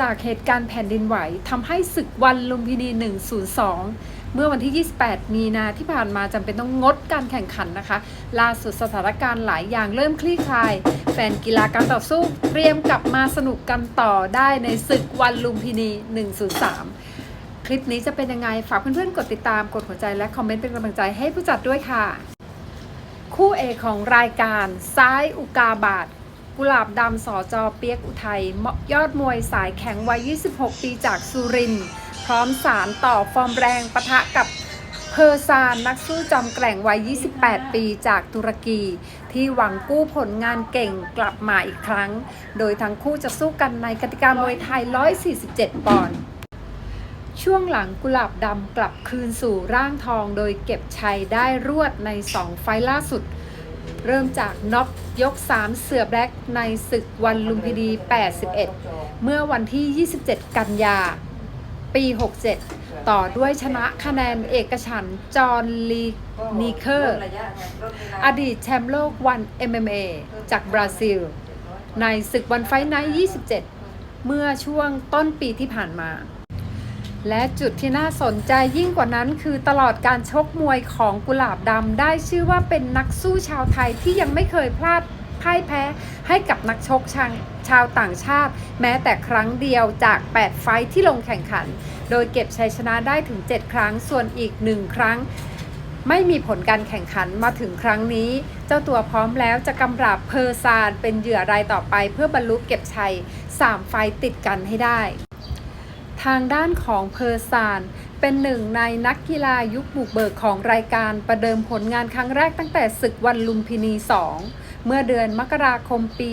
จากเหตุการณ์แผ่นดินไหวทำให้ศึกวันลุมพินี 102 เมื่อวันที่ 28 มีนาที่ผ่านมาจำเป็นต้องงดการแข่งขันนะคะ ล่าสุดสถานการณ์หลายอย่างเริ่มคลี่คลาย แฟนกีฬาการต่อสู้เตรียมกลับมาสนุกกันต่อได้ในศึกวันลุมพินี 103 คลิปนี้จะเป็นยังไง ฝากเพื่อนๆ กดติดตาม กดหัวใจและคอมเมนต์เป็นกำลังใจให้ผู้จัดด้วยค่ะ คู่เอกของรายการซ้ายอุกาบาท กุหลาบดำสอจอเปียกอุทัยยอดมวยสายแข็งวัย 26 ปีจากสุรินทร์พร้อมสารต่อฟอร์มแรงปะทะกับเพอร์ซานนักสู้จอมแกร่งวัย 28 ปีจากตุรกี ที่หวังกู้ผลงานเก่งกลับมาอีกครั้ง โดยทั้งคู่จะสู้กันในกติกามวยไทย 147 ปอนด์ช่วงหลังกุหลาบดำกลับคืนสู่ร่างทองโดยเก็บชัยได้รวดใน 2 ไฟล์ล่าสุด เริ่มจากน็อกยก 3 เสือแบล็กในศึกวันลุมพินี 81 เมื่อวันที่ 27 กันยา ปี 67 ต่อด้วยชนะคะแนนเอกฉันจอห์นลีนีเคอร์ อดีตแชมป์โลกวัน MMA จากบราซิล ในศึกวันไฟไนท์27 เมื่อช่วงต้นปีที่ผ่านมา และจุดที่น่าสนใจยิ่งกว่านั้นคือตลอดการชกมวยของกุหลาบดำได้ชื่อว่าเป็นนักสู้ชาวไทยที่ยังไม่เคยพลาดพ่ายแพ้ให้กับนักชกชางชาวต่างชาติ แม้แต่ครั้งเดียวจาก 8 ไฟที่ลงแข่งขัน โดยเก็บชัยชนะได้ถึง 7 ครั้งส่วนอีก 1 ครั้ง ไม่มีผลการแข่งขันมาถึงครั้งนี้ เจ้าตัวพร้อมแล้วจะกำราบเพอร์ซานเป็นเหยื่อรายต่อไปเพื่อบรรลุเก็บชัย 3 ไฟติดกันให้ได้ ทางด้านของเพอร์ซาน เป็นหนึ่งในนักกีฬายุคบุกเบิกของรายการประเดิมผลงานครั้งแรกตั้งแต่ศึกวันลุมพินี 2 เมื่อเดือนมกราคมปี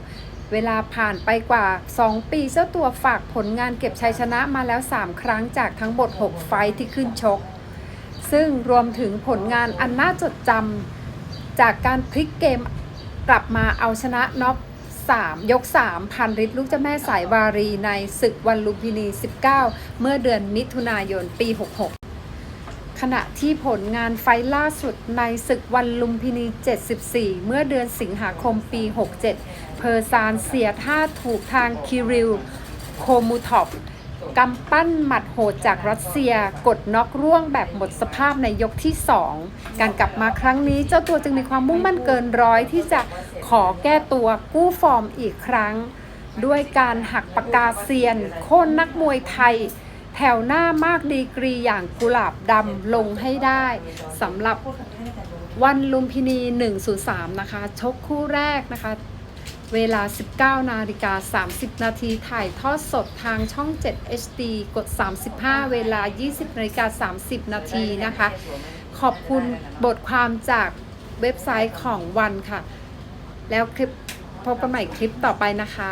66 เวลาผ่านไปกว่า 2 ปีเจ้าตัวฝากผลงานเก็บชัยชนะมาแล้ว 3 ครั้งจากทั้งหมด6 ไฟที่ขึ้นชก ซึ่งรวมถึงผลงานอันน่าจดจำจากการพลิกเกมกลับมาเอาชนะน็อก 3 ยก 3 พันริตลูกเจ้าแม่สายวารีในศึกวันลุมพินี 19 เมื่อเดือนมิถุนายนปี 66 ขณะที่ผลงานไฟล่าสุดในศึกวันลุมพินี 74 เมื่อเดือนสิงหาคมปี 67 เพอร์ซานเสียท่าถูกทางคิริล โคมูทอป กำปั้นหมัดโหดจากรัสเซีย กดน็อกร่วงแบบหมดสภาพในยกที่ 2 การกลับมาครั้งนี้เจ้าตัวจึงมีความมุ่งมั่นเกินร้อยที่จะขอแก้ตัวกู้ฟอร์มอีกครั้ง ด้วยการหักปากกาเซียน โค่นนักมวยไทย แถวหน้ามากดีกรีอย่างกุหลาบดำลงให้ได้สำหรับวันลุมพินี 103 นะคะ ชกคู่แรกนะคะ เวลา 19 นาฬิกา 30 นาทีถ่ายทอดสดทางช่อง 7 HD กด 35 เวลา 20 นาฬิกา 30 นาทีนะคะ ขอบคุณบทความจากเว็บไซต์ของวันค่ะ แล้วคลิปพบกันใหม่คลิปต่อไปนะคะ